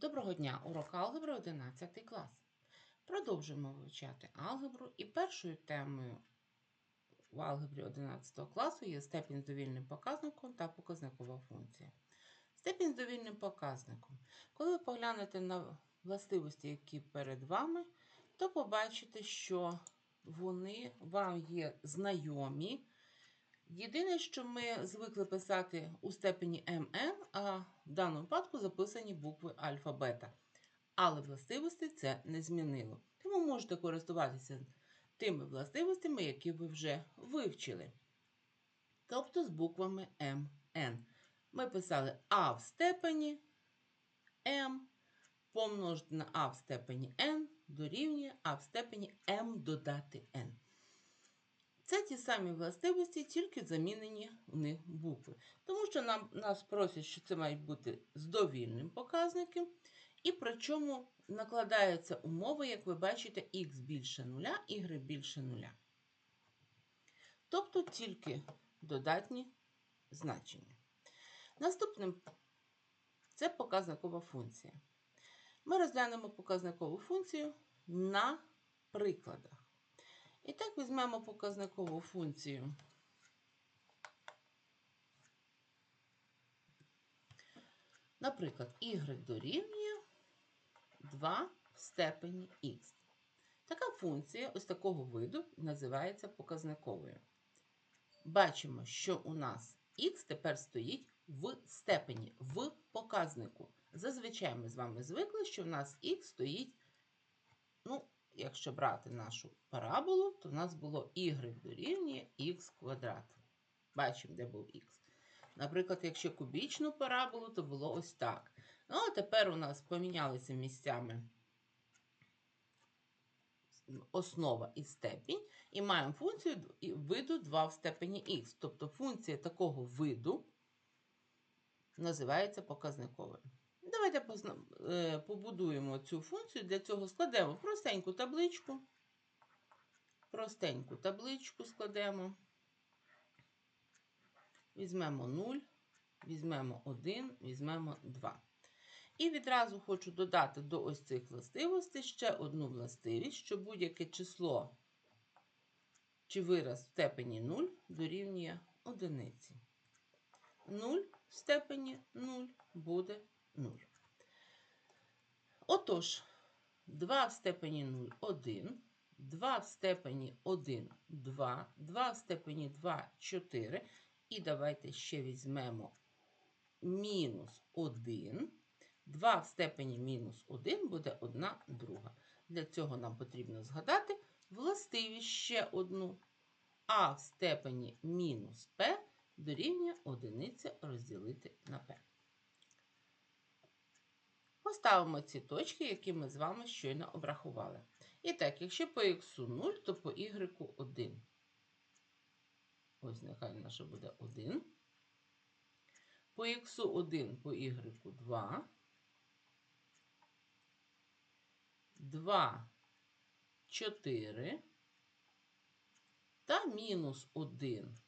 Доброго дня! Урок алгебри 11 клас. Продовжуємо вивчати алгебру і першою темою в алгебрі 11 класу є степінь з довільним показником та показникова функція. Степінь з довільним показником. Коли ви поглянете на властивості, які перед вами, то побачите, що вони вам є знайомі. Єдине, що ми звикли писати у степені МН, а в даному випадку записані букви альфа-бета. Але властивості це не змінило. Тому можете користуватися тими властивостями, які ви вже вивчили. Тобто з буквами МН. Ми писали А в степені М помножити на А в степені N дорівнює А в степені М додати N. Це ті самі властивості, тільки замінені в них букви. Тому що нам, нас просять, що це мають бути з довільним показником, і причому накладаються умови, як ви бачите, х більше нуля, y більше нуля. Тобто тільки додатні значення. Наступним це показникова функція. Ми розглянемо показникову функцію на прикладах. І так візьмемо показникову функцію. Наприклад, y дорівнює 2 в степені х. Така функція ось такого виду називається показниковою. Бачимо, що у нас х тепер стоїть в степені, в показнику. Зазвичай ми з вами звикли, що в нас х стоїть, ну, якщо брати нашу параболу, то в нас було y дорівнює х квадрат. Бачимо, де був х. Наприклад, якщо кубічну параболу, то було ось так. Ну, а тепер у нас помінялися місцями основа і степінь, і маємо функцію виду 2 в степені х. Тобто функція такого виду називається показниковою. Давайте е, побудуємо цю функцію. Для цього складемо простеньку табличку. Простеньку табличку складемо. Візьмемо 0, візьмемо 1, візьмемо 2. І відразу хочу додати до ось цих властивостей ще одну властивість, що будь-яке число чи вираз в степені 0 дорівнює одиниці. 0 в степені 0 буде 0. Отож, 2 в степені 0 1, 2 в степені 1 2, 2 в степені 2 4. І давайте ще візьмемо мінус 1. 2 в степені мінус 1 буде 1 друга. Для цього нам потрібно згадати властивість ще одну. А в степені мінус p дорівнює 1 розділити на p. Поставимо ці точки, які ми з вами щойно обрахували. І так, якщо по х 0, то по y 1. Ось нехай наше буде 1. По х 1 по y 2. 2, 4 та мінус 1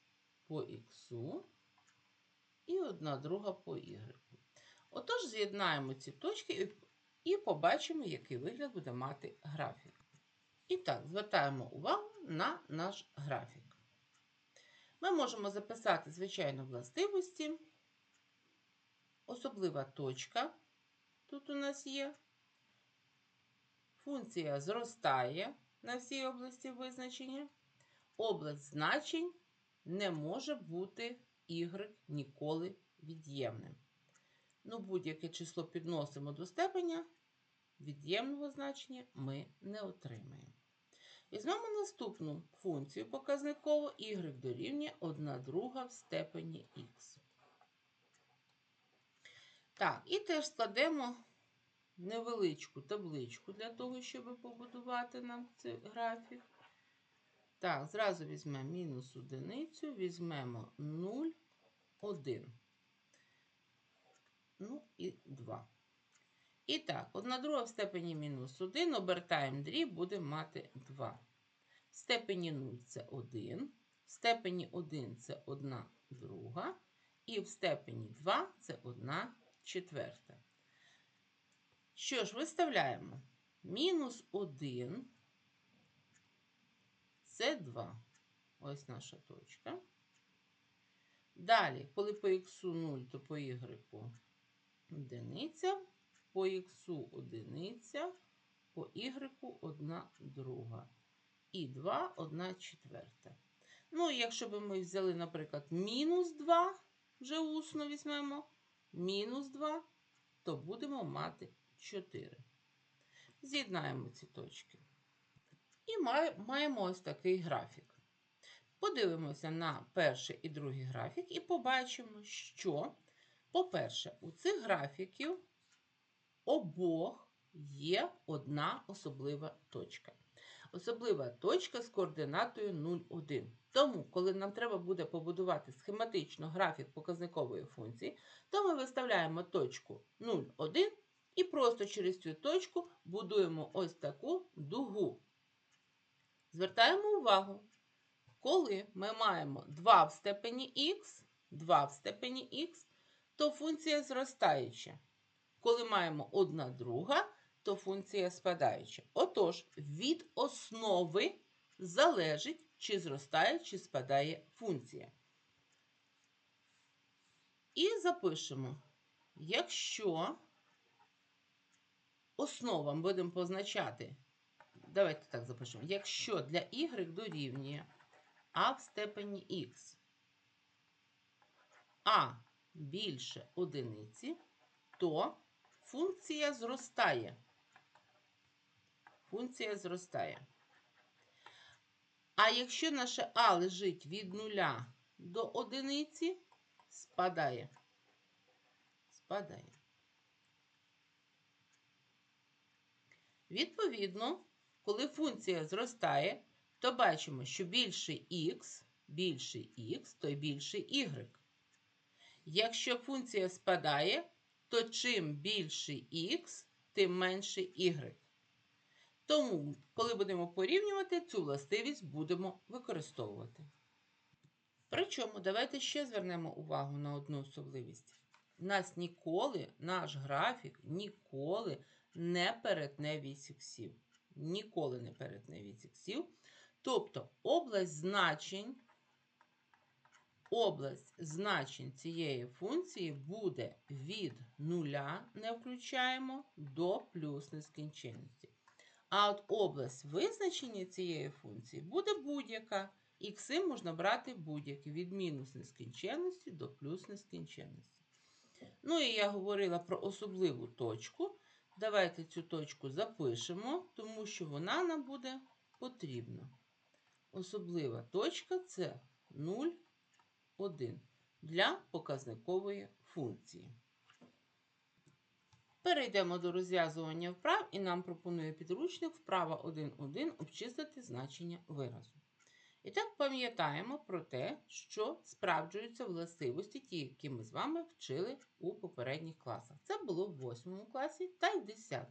по х і 1 друга по y. Отож, з'єднаємо ці точки і побачимо, який вигляд буде мати графік. І так, звертаємо увагу на наш графік. Ми можемо записати, звичайно, властивості. Особлива точка тут у нас є. Функція зростає на всій області визначення. Область значень не може бути y ніколи від'ємним. Ну, будь-яке число підносимо до степеня, від'ємного значення ми не отримаємо. Візьмемо наступну функцію показникову y дорівнює 1 друга в степені х. Так, і теж складемо невеличку табличку для того, щоб побудувати нам цей графік. Так, зразу візьмемо мінус одиницю, візьмемо 0, 1. Ну і 2. І так, 1 друга в степені мінус 1, обертаємо дріб, будемо мати 2. В степені 0 це 1, в степені 1 це 1 друга, і в степені 2 це 1 четверта. Що ж, виставляємо мінус 1 це 2. Ось наша точка. Далі, коли по х 0, то по y одиниця, по х одиниця, по y одна друга. І 2 1 четверта. Ну, якщо б ми взяли, наприклад, мінус 2, вже усно візьмемо, мінус 2, то будемо мати 4. З'єднаємо ці точки. І маємо ось такий графік. Подивимося на перший і другий графік і побачимо, що, по-перше, у цих графіків обох є одна особлива точка. Особлива точка з координатою 0,1. Тому, коли нам треба буде побудувати схематично графік показникової функції, то ми виставляємо точку 0,1 і просто через цю точку будуємо ось таку дугу. Звертаємо увагу, коли ми маємо 2 в степені х, 2 в степені х, то функція зростаюча. Коли маємо 1 друга, то функція спадаюча. Отож, від основи залежить, чи зростає, чи спадає функція. І запишемо, якщо основа ми будемо позначати, давайте так запишемо, якщо для y дорівнює а в степені х, а більше одиниці, то функція зростає. Функція зростає. А якщо наше А лежить від нуля до одиниці, спадає. Спадає. Відповідно, коли функція зростає, то бачимо, що більший х, більший х, то й більший y. Якщо функція спадає, то чим більший х, тим менший y. Тому, коли будемо порівнювати, цю властивість будемо використовувати. Причому, давайте ще звернемо увагу на одну особливість. У нас ніколи, наш графік ніколи не перетне вісь іксів. Ніколи не перетне вісь іксів. Тобто область значень, область значень цієї функції буде від нуля, не включаємо, до плюс нескінченності. А от область визначення цієї функції буде будь-яка. Ікси можна брати будь-які від мінус нескінченності до плюс нескінченності. Ну і я говорила про особливу точку. Давайте цю точку запишемо, тому що вона нам буде потрібна. Особлива точка це 0,1 для показникової функції. Перейдемо до розв'язування вправ і нам пропонує підручник вправа 1.1 обчислити значення виразу. І так пам'ятаємо про те, що справджуються властивості, ті, які ми з вами вчили у попередніх класах. Це було в 8 класі та й 10.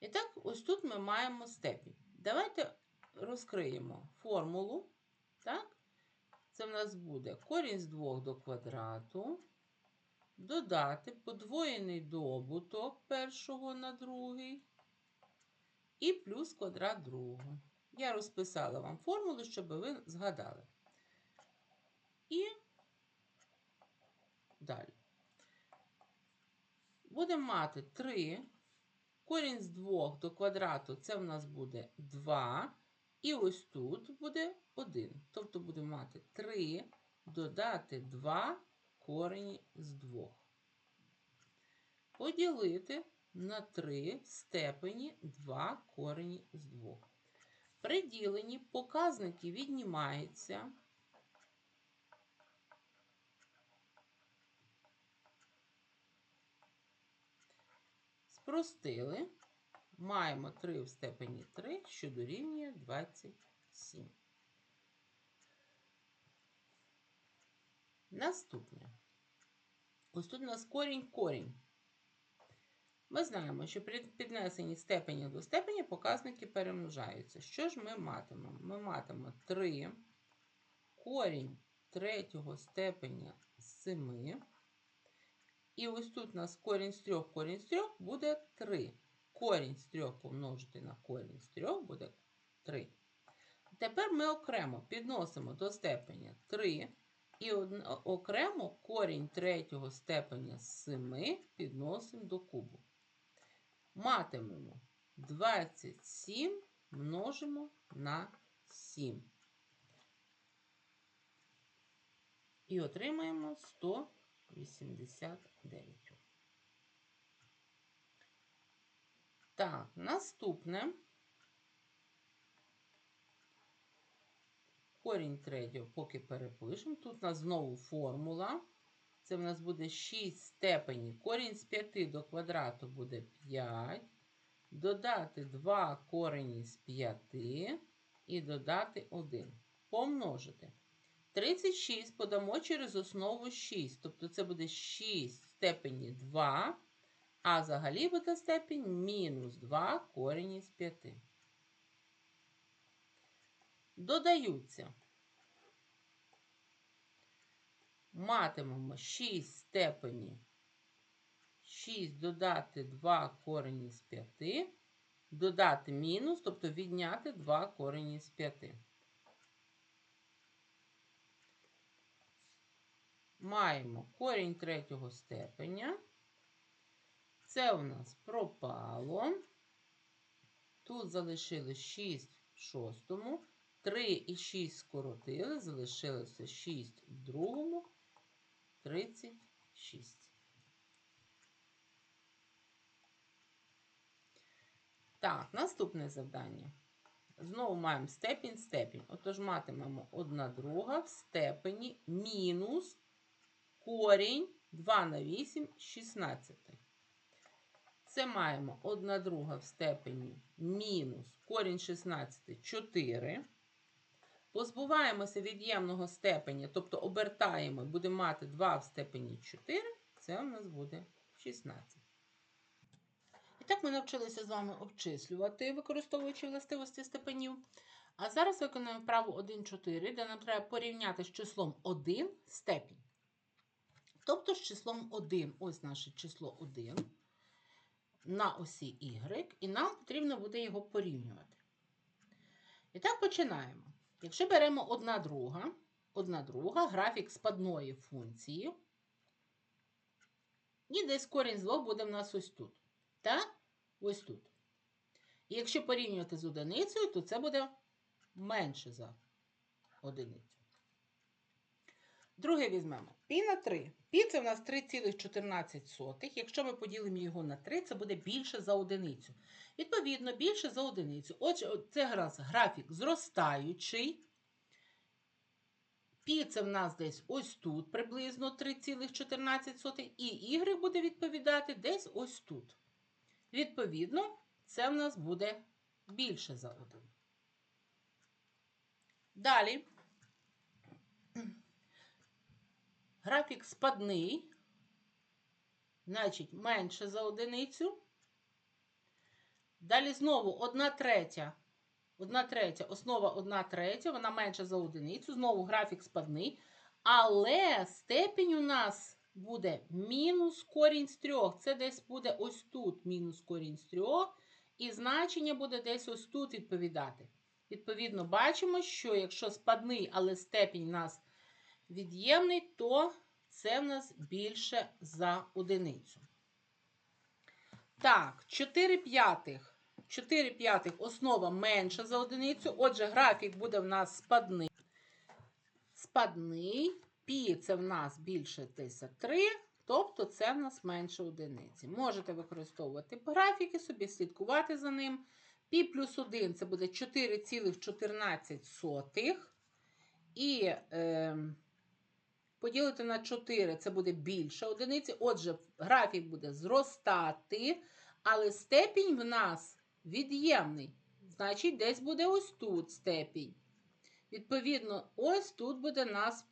І так, ось тут ми маємо степінь. Давайте розкриємо формулу. Так? Це в нас буде корінь з 2 до квадрату. Додати подвоєний добуток першого на другий і плюс квадрат другого. Я розписала вам формулу, щоб ви згадали. І далі. Будемо мати 3. Корінь з 2 до квадрату це в нас буде 2. І ось тут буде 1. Тобто будемо мати 3 додати 2 корені з 2. Поділити на 3 в степені 2 корені з 2. При діленні показники віднімаються. Спростили. Маємо 3 в степені 3, що дорівнює 27. Наступне. Ось тут у нас корінь-корінь. Ми знаємо, що при піднесенні степені до степені показники перемножаються. Що ж ми матимемо? Ми матимемо 3 корінь третього степеня 7 І ось тут у нас корінь з 3, корінь з 3 буде 3. Корінь з 3 помножити на корінь з 3 буде 3. Тепер ми окремо підносимо до степеня 3 і окремо корінь третього степеня з 7 підносимо до кубу. Матимемо 27 множимо на 7. І отримаємо 189. Так, наступне. Корінь третього поки перепишемо. Тут у нас знову формула. Це в нас буде 6 степенів. Корінь з 5 до квадрату буде 5. Додати 2 корені з 5 і додати 1. Помножити. 36 подамо через основу 6. Тобто це буде 6 в степені 2, а взагалі буде степень мінус 2 корені з 5. Додаються. Матимемо 6 степені. 6 додати 2 корені з 5, додати мінус, тобто відняти 2 корені з 5. Маємо корінь третього степеня. Це у нас пропало. Тут залишилось 6 в шостому. 3 і 6 скоротили, залишилося 6 в другому, 36. Так, наступне завдання. Знову маємо степінь, степінь. Отож матимемо 1 друга в степені мінус корінь 2 на 8 16. Це маємо 1 друга в степені мінус корінь 16 4. Позбуваємося від'ємного степеня, тобто обертаємо, будемо мати 2 в степені 4, це у нас буде 16. І так ми навчилися з вами обчислювати, використовуючи властивості степенів. А зараз виконуємо вправу 1,4, де нам треба порівняти з числом 1 степінь. Тобто з числом 1, ось наше число 1 на осі y, і нам потрібно буде його порівнювати. І так починаємо. Якщо беремо одна друга, одна друга, графік спадної функції, і десь корінь з 2 буде в нас ось тут. Так? Ось тут. І якщо порівнювати з одиницею, то це буде менше за одиницю. Друге візьмемо. Пі на 3. Пі це в нас 3,14. Якщо ми поділимо його на 3, це буде більше за одиницю. Відповідно, більше за одиницю. Отже, це якраз графік зростаючий. Пі це в нас десь ось тут, приблизно 3,14, і y буде відповідати десь ось тут. Відповідно, це в нас буде більше за 1. Далі. Графік спадний, значить, менше за одиницю. Далі знову 1 третя. 1 третя, основа 1 третя, вона менша за одиницю. Знову графік спадний. Але степінь у нас буде мінус корінь з 3. Це десь буде ось тут мінус корінь з 3. І значення буде десь ось тут відповідати. Відповідно, бачимо, що якщо спадний, але степінь у нас від'ємний, то це в нас більше за одиницю. Так, 4 п'ятих. 4 п'ятих основа менша за одиницю. Отже, графік буде в нас спадний. Спадний. Пі це в нас більше десь 3, тобто це в нас менше одиниці. Можете використовувати графіки собі, слідкувати за ним. Пі плюс 1 це буде 4,14. І е, поділити на 4 це буде більше одиниці. Отже, графік буде зростати, але степінь в нас від'ємний. Значить, десь буде ось тут степінь. Відповідно, ось тут буде нас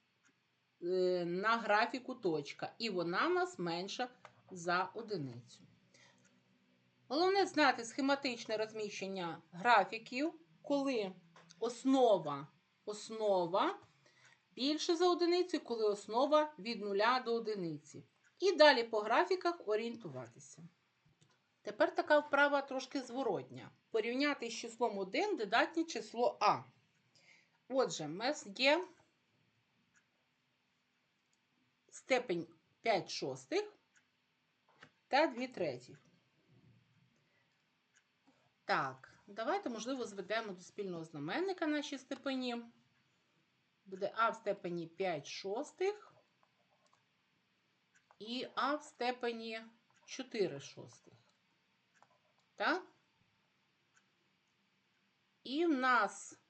е, на графіку точка. І вона в нас менша за одиницю. Головне знати схематичне розміщення графіків, коли основа, основа більше за одиницю, коли основа від нуля до одиниці. І далі по графіках орієнтуватися. Тепер така вправа трошки зворотня. Порівняти з числом 1 додатнє число А. Отже, в нас є степень 5 шостих та 2 третіх. Так, давайте, можливо, зведемо до спільного знаменника наші степені. Буде А в степені 5 шостих і А в степені 4 шостих. Так? І в нас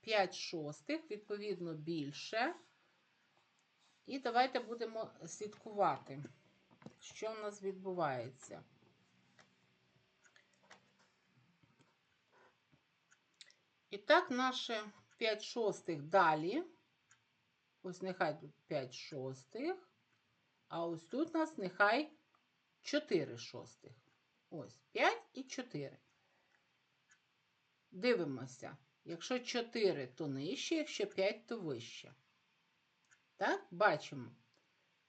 5 шостих, відповідно, більше. І давайте будемо слідкувати, що в нас відбувається. І так, наше 5 шостих далі. Ось нехай тут 5 шостих. А ось тут у нас нехай 4 шостих. Ось 5 і 4. Дивимося. Якщо 4, то нижче, якщо 5, то вище. Так, бачимо.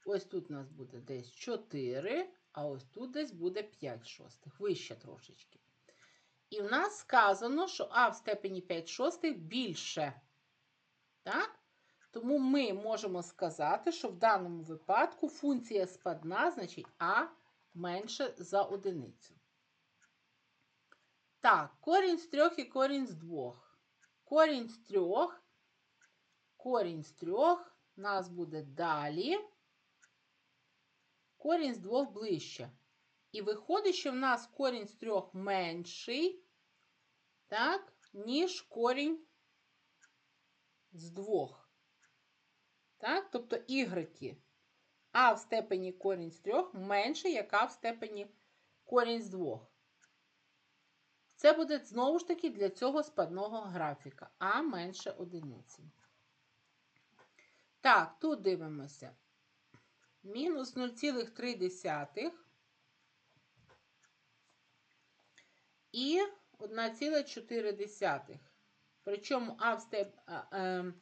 Ось тут у нас буде десь 4, а ось тут десь буде 5 шостих. Вище трошечки. І в нас сказано, що А в степені 5 шостих більше. Так? Тому ми можемо сказати, що в даному випадку функція спадна, значить А менше за одиницю. Так, корінь з трьох і корінь з двох. Корінь з трьох, корінь з трьох нас буде далі. Корінь з двох ближче. І виходить, що в нас корінь з трьох менший, так, ніж корінь з двох. Так, тобто ігреки. А в степені корінь з трьох менше, як А в степені корінь з двох. Це буде знову ж таки для цього спадного графіка. А менше одиниці. Так, тут дивимося. Мінус 0,3 і 1,4. Причому А в, степ... Ем,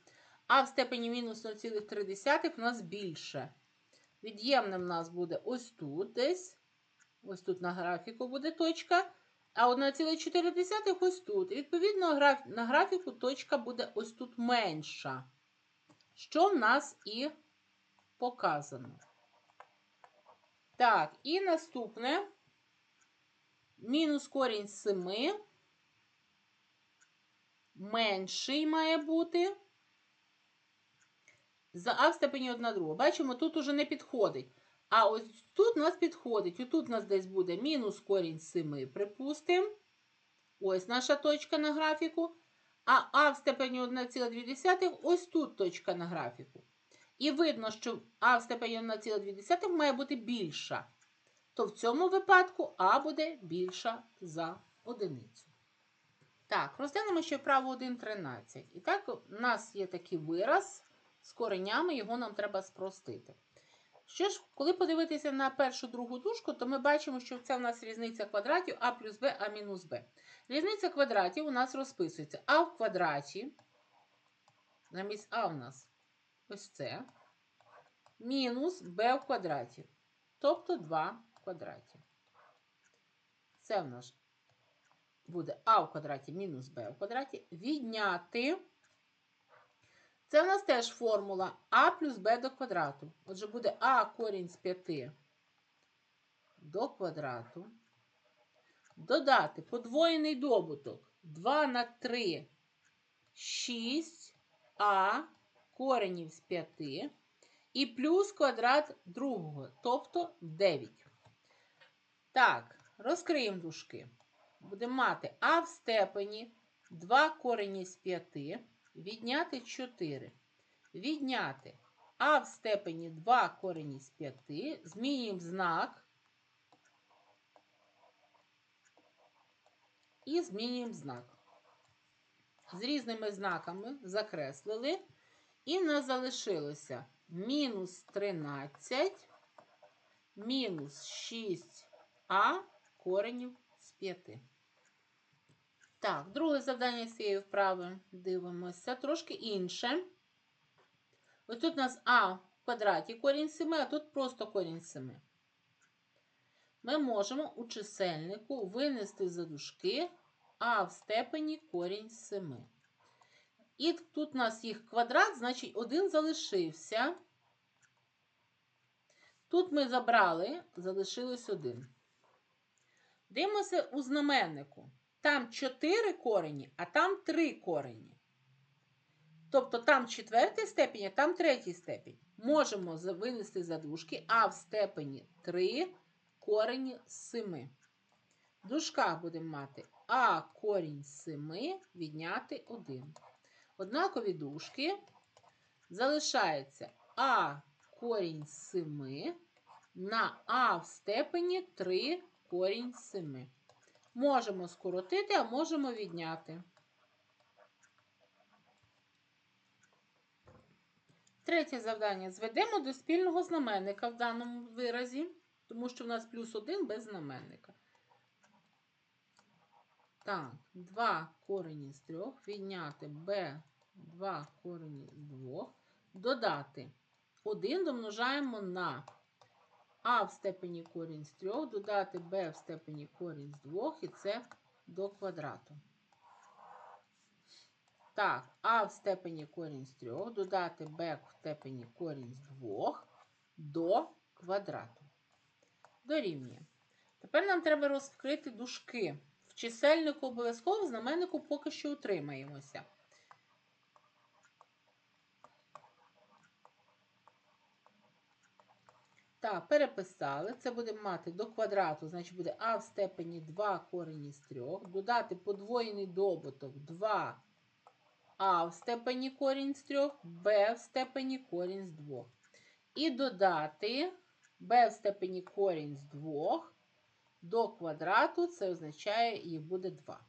а в степені мінус 0,3 у нас більше. Від'ємним у нас буде ось тут десь. Ось тут на графіку буде точка. А 1,4 ось тут. відповідно, на графіку точка буде ось тут менша. Що в нас і показано. Так, і наступне мінус корінь з 7 менший має бути. За А в степені 1 друга. Бачимо, тут уже не підходить. А ось тут у нас підходить. І тут у нас десь буде мінус корінь з 7, припустимо. Ось наша точка на графіку. А А в степені 1,2 ось тут точка на графіку. І видно, що А в степені 1,2 має бути більша. То в цьому випадку А буде більша за одиницю. Так, розглянемо ще право 1,13. І так, у нас є такий вираз з коренями, його нам треба спростити. Що ж, коли подивитися на першу другу дужку, то ми бачимо, що це у нас різниця квадратів А плюс Б, А мінус Б. Різниця квадратів у нас розписується А в квадраті. Замість А у нас ось це. Мінус Б в квадраті. Тобто 2 в квадраті. Це в нас буде А в квадраті мінус Б в квадраті. Відняти. Це в нас теж формула А плюс Б до квадрату. Отже, буде А корінь з 5 до квадрату. Додати подвоєний добуток 2 на 3, 6 А коренів з 5 і плюс квадрат другого, тобто 9. Так, розкриємо дужки. Будемо мати А в степені 2 корені з 5, відняти 4. Відняти А в степені 2 корені з 5, змінюємо знак. І змінюємо знак. З різними знаками закреслили. І нас залишилося мінус 13, мінус 6а коренів з 5. Так, друге завдання цієї вправи дивимося. Трошки інше. Ось тут у нас А в квадраті корінь 7, а тут просто корінь 7. Ми можемо у чисельнику винести за дужки а в степені корінь 7. І тут у нас їх квадрат, значить, один залишився. Тут ми забрали, залишилось один. Дивимося у знаменнику. Там 4 корені, а там 3 корені. Тобто там четвертий степінь, а там третій степінь. Можемо винести за дужки, а в степені 3 корені з 7. В дужках будемо мати а корінь з 7 відняти 1. Однакові дужки залишається а корінь з 7 на а в степені 3 корінь з 7. Можемо скоротити, а можемо відняти. Третє завдання. Зведемо до спільного знаменника в даному виразі, тому що в нас плюс 1 без знаменника. Так, 2 корені з 3, відняти b 2 корені з 2, додати 1 домножаємо на а в степені корінь з 3, додати b в степені корінь з 2, і це до квадрату. Так, а в степені корінь з 3, додати b в степені корінь з 2 до квадрату. Дорівнює. Тепер нам треба розкрити дужки. В чисельнику обов'язково, в знаменнику поки що утримаємося. Так, переписали. Це будемо мати до квадрату, значить буде а в степені 2 корені з 3. Додати подвоєний добуток 2 а в степені корінь з 3, b в степені корінь з 2. І додати b в степені корінь з 2 до квадрату, це означає, їх буде 2.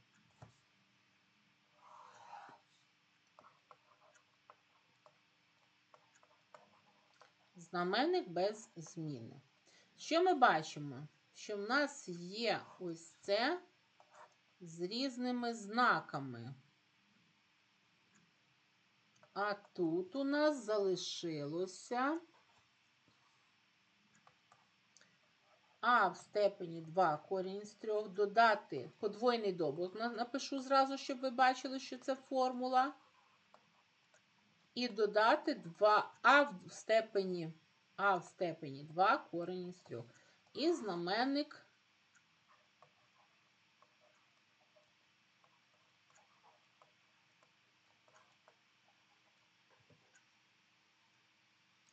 Знаменник без зміни. Що ми бачимо? Що в нас є ось це з різними знаками. А тут у нас залишилося а в степені 2 корінь з 3 додати подвойний добуток. Напишу зразу, щоб ви бачили, що це формула. І додати 2а в степені а в степені 2 корінь з 3. І знаменник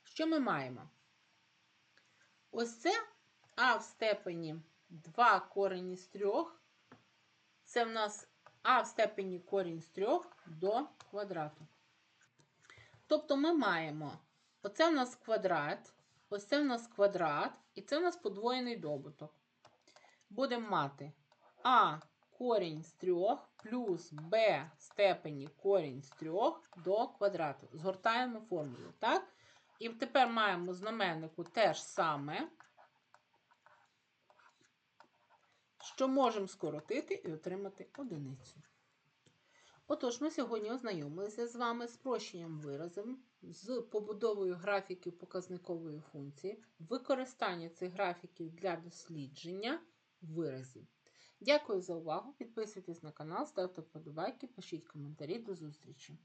Що ми маємо? Ось це а в степені 2 корінь з 3. Це в нас а в степені корінь з 3 до квадрату. Тобто ми маємо оце в нас квадрат, ось це в нас квадрат, і це в нас подвоєний добуток. Будемо мати а корінь з 3 плюс в степені корінь з 3 до квадрату. Згортаємо формулу, так? І тепер маємо знаменнику те ж саме, що можемо скоротити і отримати одиницю. Отож, ми сьогодні ознайомилися з вами з прощенням виразів, з побудовою графіків показникової функції, використання цих графіків для дослідження виразів. Дякую за увагу. Підписуйтесь на канал, ставте вподобайки, пишіть коментарі. До зустрічі!